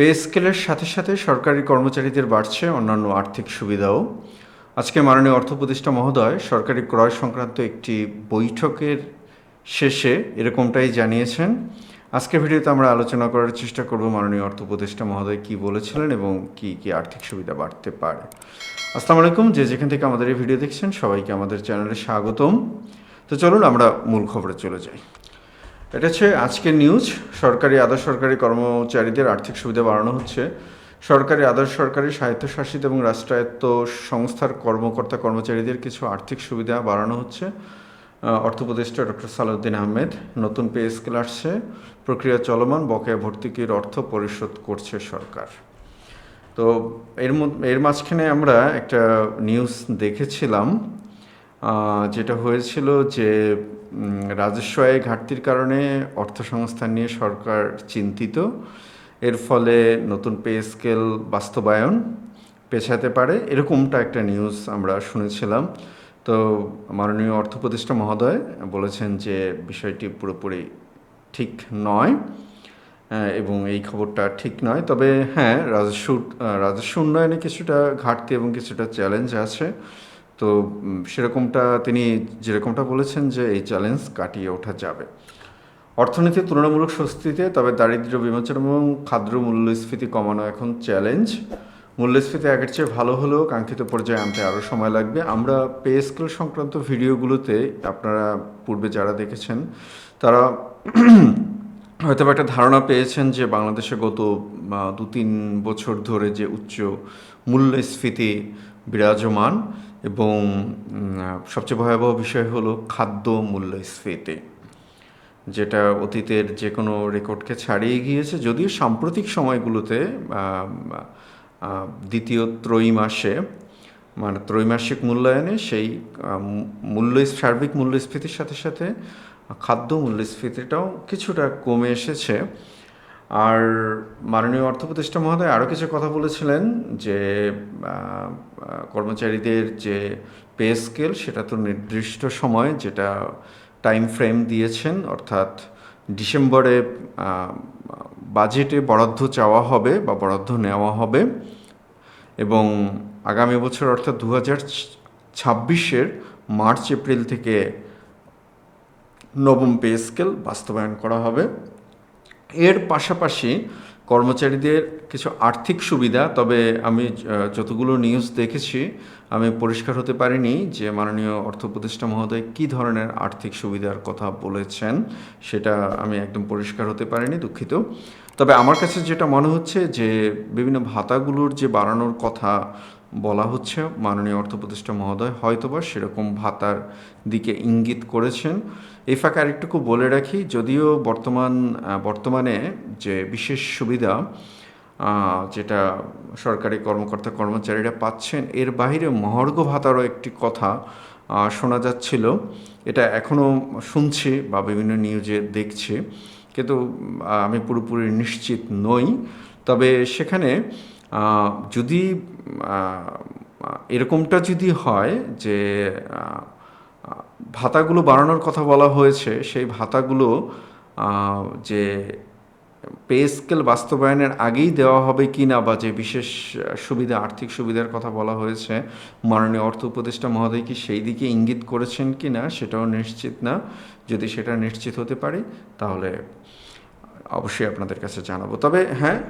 Pay স্কেলের সাথে সাথে সরকারি কর্মচারীদের বাড়ছে অন্যান্য আর্থিক সুবিধাও। আজকে মাননীয় অর্থ উপদেষ্টা মহোদয় সরকারি ক্রয় সংক্রান্ত একটি বৈঠকের শেষে এরকমটাই জানিয়েছেন। আজকের ভিডিওতে আমরা আলোচনা করার চেষ্টা করব মাননীয় অর্থ উপদেষ্টা মহোদয় কী বলেছিলেন এবং কি কি আর্থিক সুবিধা বাড়তে পারে। আসসালামু আলাইকুম, যে যেখান থেকে আমাদের এই ভিডিও দেখছেন সবাইকে আমাদের চ্যানেলে স্বাগতম। তো চলুন আমরা মূল খবরে চলে যাই। এটা হচ্ছে আজকের নিউজ। সরকারি আধা সরকারি কর্মচারীদের আর্থিক সুবিধা বাড়ানো হচ্ছে। সরকারি আধা সরকারি স্বায়ত্তশাসিত এবং রাষ্ট্রায়ত্ত সংস্থার কর্মকর্তা কর্মচারীদের কিছু আর্থিক সুবিধা বাড়ানো হচ্ছে। অর্থ উপদেষ্টা ডক্টর সালাউদ্দিন আহমেদ, নতুন পে স্কেল আসছে। প্রক্রিয়া চলমান, বকেয়া ভর্তুকির অর্থ পরিশোধ করছে সরকার। তো এর এর মাঝখানে আমরা একটা নিউজ দেখেছিলাম। যেটা হয়েছিল যে উম, রাজস্ব আয় ঘাটতির কারণে অর্থ সংস্থান নিয়ে সরকার চিন্তিত। এর ফলে নতুন পে স্কেল বাস্তবায়ন পেছাতে পারে। এরকমটা একটা নিউজ আমরা শুনেছিলাম। তো মাননীয় অর্থ উপদেষ্টা মহোদয় বলেছেন যে বিষয়টি পুরোপুরি ঠিক নয় এবং এই খবরটা ঠিক নয়। তবে হ্যাঁ রাজস্ব রাজস্ব উন্নয়নে কিছুটা ঘাটতি এবং কিছুটা চ্যালেঞ্জ আছে। তো সেরকমটা তিনি যেরকমটা বলেছেন যে এই চ্যালেঞ্জ কাটিয়ে ওঠা যাবে। অর্থনীতি তুলনামূলক স্বস্তিতে, তবে দারিদ্র্য বিমোচন এবং খাদ্য মূল্যস্ফীতি কমানো এখন চ্যালেঞ্জ। মূল্যস্ফীতি আগের চেয়ে ভালো হলেও কাঙ্ক্ষিত পর্যায়ে আনতে আরও সময় লাগবে। আমরা পে স্কেল সংক্রান্ত ভিডিওগুলোতে আপনারা পূর্বে যারা দেখেছেন, তারা হয়তো একটা ধারণা পেয়েছেন যে বাংলাদেশে গত দু তিন বছর ধরে যে উচ্চ মূল্যস্ফীতি বিরাজমান এবং সবচেয়ে ভয়াবহ বিষয় হলো খাদ্য মূল্যস্ফীতি, যেটা অতীতের যে কোনো রেকর্ডকে ছাড়িয়ে গিয়েছে। যদিও সাম্প্রতিক সময়গুলোতে দ্বিতীয় ত্রৈমাসে মানে ত্রৈমাসিক মূল্যায়নে সেই মূল্য সার্বিক মূল্যস্ফীতির সাথে সাথে, খাদ্য মূল্যস্ফীতিটাও কিছুটা কমে এসেছে। আর মাননীয় অর্থ উপদেষ্টা মহোদয় আরও কিছু কথা বলেছিলেন যে কর্মচারীদের যে পে স্কেল সেটা তো নির্দিষ্ট সময় যেটা টাইম ফ্রেম দিয়েছেন, অর্থাৎ ডিসেম্বরে বাজেটে বরাদ্দ চাওয়া হবে বা বরাদ্দ নেওয়া হবে এবং আগামী বছর অর্থাৎ দু হাজার ছাব্বিশের মার্চ, এপ্রিল থেকে নবম পে স্কেল বাস্তবায়ন করা হবে। এর পাশাপাশি কর্মচারীদের কিছু আর্থিক সুবিধা, তবে আমি যতগুলো নিউজ দেখেছি, আমি পরিষ্কার হতে পারিনি যে মাননীয় অর্থ উপদেষ্টা মহোদয় কী ধরনের আর্থিক সুবিধার কথা বলেছেন, সেটা আমি একদম পরিষ্কার হতে পারিনি, দুঃখিত। তবে আমার কাছে যেটা মনে হচ্ছে যে বিভিন্ন ভাতাগুলোর যে বাড়ানোর কথা বলা হচ্ছে মাননীয় অর্থ প্রতিষ্ঠা মহোদয় হয়তোবা সেরকম ভাতার দিকে ইঙ্গিত করেছেন। এই ফাঁকে আরেকটুকু বলে রাখি, যদিও বর্তমান বর্তমানে যে বিশেষ সুবিধা যেটা সরকারি কর্মকর্তা কর্মচারীরা পাচ্ছেন, এর বাইরে মহার্ঘ ভাতারও একটি কথা শোনা যাচ্ছিল। এটা এখনও শুনছি বা বিভিন্ন নিউজে দেখছি। কিন্তু আমি পুরোপুরি নিশ্চিত নই। তবে সেখানে যদি এরকমটা যদি হয় যে ভাতাগুলো বাড়ানোর কথা বলা হয়েছে, সেই ভাতাগুলো যে পে স্কেল বাস্তবায়নের আগেই দেওয়া হবে কি না বা যে বিশেষ সুবিধা, আর্থিক সুবিধার কথা বলা হয়েছে, মাননীয় অর্থ উপদেষ্টা মহোদয় কি সেই দিকে ইঙ্গিত করেছেন কি না সেটাও নিশ্চিত না। যদি সেটা নিশ্চিত হতে পারি, তাহলে অবশ্যই আপনাদের কাছে জানাব। তবে হ্যাঁ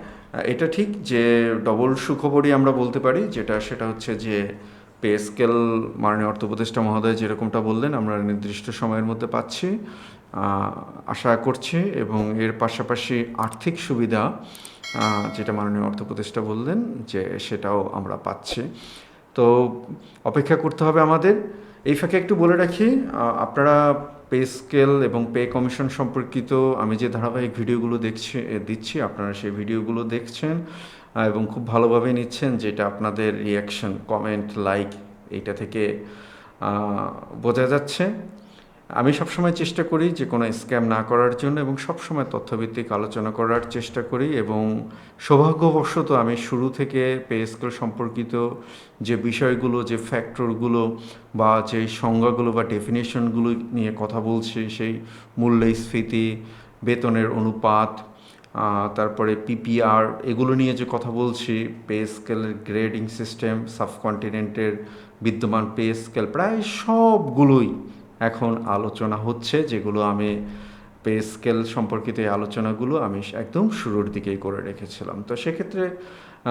এটা ঠিক যে ডবল সুখবরই আমরা বলতে পারি, যেটা সেটা হচ্ছে যে পে স্কেল মাননীয় অর্থ উপদেষ্টা মহোদয় যেরকমটা বললেন, আমরা নির্দিষ্ট সময়ের মধ্যে পাচ্ছি আশা করছি এবং এর পাশাপাশি আর্থিক সুবিধা যেটা মাননীয় অর্থ উপদেষ্টা বললেন যে সেটাও আমরা পাচ্ছি। তো অপেক্ষা করতে হবে আমাদের। এই ফাঁকে একটু বলে রাখি আপনারা পে স্কেল এবং পে কমিশন সম্পর্কিত আমি যে ধারাবাহিক ভিডিওগুলো দেখছি দিচ্ছি, আপনারা সেই ভিডিওগুলো দেখছেন এবং খুব ভালোভাবে নিচ্ছেন যেটা আপনাদের রিয়াকশন কমেন্ট লাইক এইটা থেকে বোঝা যাচ্ছে। আমি সবসময় চেষ্টা করি যে কোনো স্ক্যাম না করার জন্য এবং সবসময় তথ্যভিত্তিক আলোচনা করার চেষ্টা করি এবং সৌভাগ্যবশত আমি শুরু থেকে পে স্কেল সম্পর্কিত যে বিষয়গুলো, যে ফ্যাক্টরগুলো বা যে সংজ্ঞাগুলো বা ডেফিনেশনগুলো নিয়ে কথা বলছি, সেই মূল্যস্ফীতি, বেতনের অনুপাত তারপরে পিপিআর এগুলো নিয়ে যে কথা বলছি পে স্কেলের গ্রেডিং সিস্টেম সাবকন্টিনেন্টের বিদ্যমান পে স্কেল প্রায় সবগুলোই এখন আলোচনা হচ্ছে যেগুলো আমি পে স্কেল সম্পর্কিত এই আলোচনাগুলো আমি একদম শুরুর দিকেই করে রেখেছিলাম। তো সেক্ষেত্রে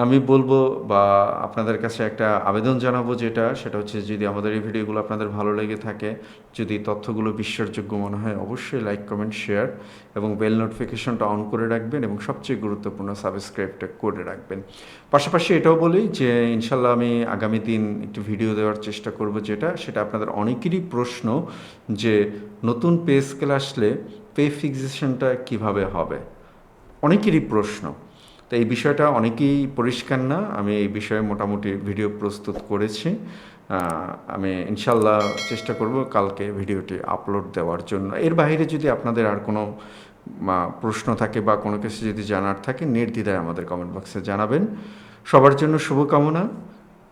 আমি বলব বা আপনাদের কাছে একটা আবেদন জানাব যেটা, সেটা হচ্ছে যদি আমাদের এই ভিডিওগুলো আপনাদের ভালো লেগে থাকে, যদি তথ্যগুলো বিশ্বাসযোগ্য মনে হয় অবশ্যই লাইক, কমেন্ট, শেয়ার এবং বেল নোটিফিকেশনটা অন করে রাখবেন এবং সবচেয়ে গুরুত্বপূর্ণ সাবস্ক্রাইবটা করে রাখবেন। পাশাপাশি এটাও বলি যে ইনশাল্লাহ আমি আগামী দিন একটু ভিডিও দেওয়ার চেষ্টা করব যেটা, সেটা আপনাদের অনেকেরই প্রশ্ন যে নতুন পে স্কেল আসলে পে ফিক্সেশনটা কীভাবে হবে? অনেকেরই প্রশ্ন। তো এই বিষয়টা অনেকেই পরিষ্কার না। আমি এই বিষয়ে মোটামুটি ভিডিও প্রস্তুত করেছি। আমি ইনশাল্লাহ চেষ্টা করব কালকে ভিডিওটি আপলোড দেওয়ার জন্য। এর বাইরে যদি আপনাদের আর কোনো প্রশ্ন থাকে বা কোনো কিছু যদি জানার থাকে, নির্দ্বিধায় আমাদের কমেন্ট বক্সে জানাবেন। সবার জন্য শুভকামনা।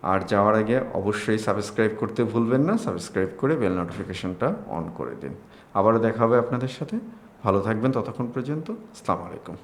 আর যাওয়ার আগে অবশ্যই সাবস্ক্রাইব করতে ভুলবেন না সাবস্ক্রাইব করে বেল নোটিফিকেশনটা অন করে দিন। আবারও দেখা হবে আপনাদের সাথে। ভালো থাকবেন ততক্ষণ পর্যন্ত। আসসালামু আলাইকুম।